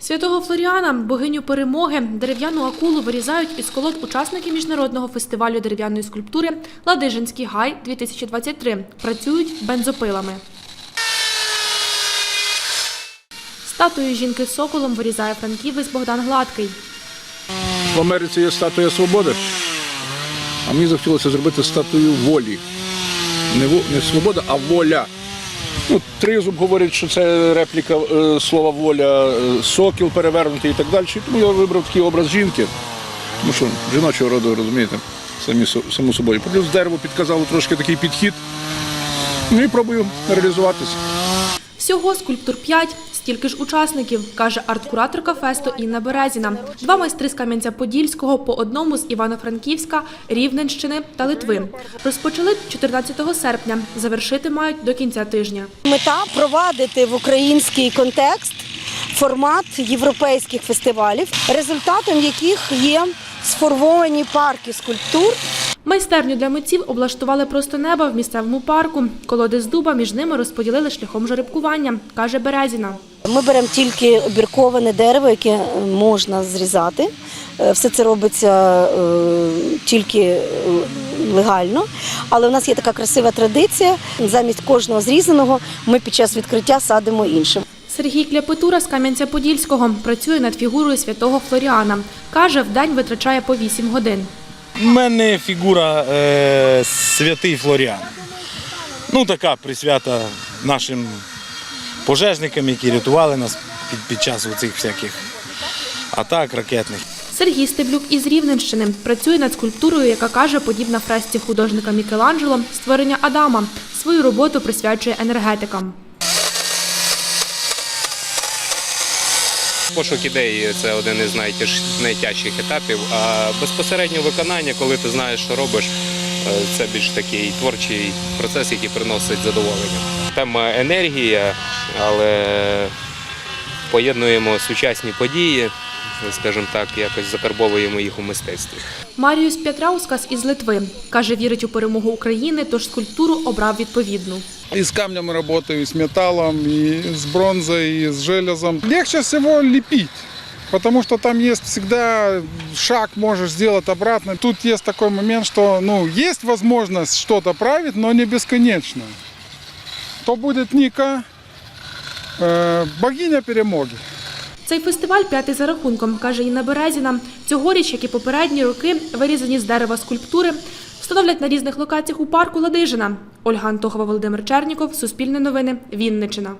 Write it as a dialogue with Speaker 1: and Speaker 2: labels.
Speaker 1: Святого Флоріана, богиню перемоги, дерев'яну акулу вирізають із колод учасники міжнародного фестивалю дерев'яної скульптури Ладижинський гай 2023 Працюють бензопилами. Статую жінки з соколом вирізає франківець Богдан Гладкий.
Speaker 2: В Америці є статуя свободи, а мені захотілося зробити статую волі. Не, во- не свобода, а воля. Ну, Тризуб говорить, що це репліка е, слова воля, е, сокіл перевернутий і так далі. Тому я вибрав такий образ жінки. Тому що жіночого роду, розумієте, самі, само собою. Плюс дерево підказало трошки такий підхід. Ну і пробую реалізуватися.
Speaker 1: Всього скульптур 5, стільки ж учасників, каже арт-кураторка фесту Інна Березіна. Два майстри з Кам'янця-Подільського, по одному з Івано-Франківська, Рівненщини та Литви. Розпочали 14 серпня, завершити мають до кінця тижня.
Speaker 3: Мета провадити в український контекст формат європейських фестивалів, результатом яких є сформовані парки скульптур.
Speaker 1: Майстерню для митців облаштували просто неба в місцевому парку. Колоди з дуба між ними розподілили шляхом жеребкування, каже Березіна.
Speaker 3: Ми беремо тільки обірковане дерево, яке можна зрізати. Е, Все це робиться е, тільки е, легально, але в нас є така красива традиція. Замість кожного зрізаного ми під час відкриття садимо іншим.
Speaker 1: Сергій Кляпетура з Кам'янця-Подільського працює над фігурою святого Флоріана. Каже, в день витрачає по 8 годин.
Speaker 4: У мене фігура е, святий Флоріан. Ну, така присвята нашим пожежникам, які рятували нас під, під час цих всяких атак ракетних.
Speaker 1: Сергій Стеблюк із Рівненщини працює над скульптурою, яка каже, подібна фресці художника Мікеланджело створення Адама. Свою роботу присвячує енергетикам.
Speaker 5: Пошук ідеї це один із найтяж, найтяжчих етапів. А безпосередньо виконання, коли ти знаєш, що робиш, це більш такий творчий процес, який приносить задоволення. Тема енергія, але поєднуємо сучасні події, скажімо так, якось закарбовуємо їх у мистецтві.
Speaker 1: Маріус П'ятраускас із Литви каже, вірить у перемогу України, тож скульптуру обрав відповідну.
Speaker 6: И с камнем работаю, и с металлом, и с бронзой, и с железом. Легче всего лепить, потому что там есть всегда шаг можешь сделать обратно. Тут есть такой момент, что ну, есть возможность что-то править, но не бесконечно. То будет Ника, э, богиня перемоги.
Speaker 1: Цей фестиваль п'ятий за рахунком, каже Інна Березіна. Цьогоріч, як і попередні роки, вирізані з дерева скульптури встановлять на різних локаціях у парку Ладижина. Ольга Антохова, Володимир Черніков, Суспільне новини, Вінничина.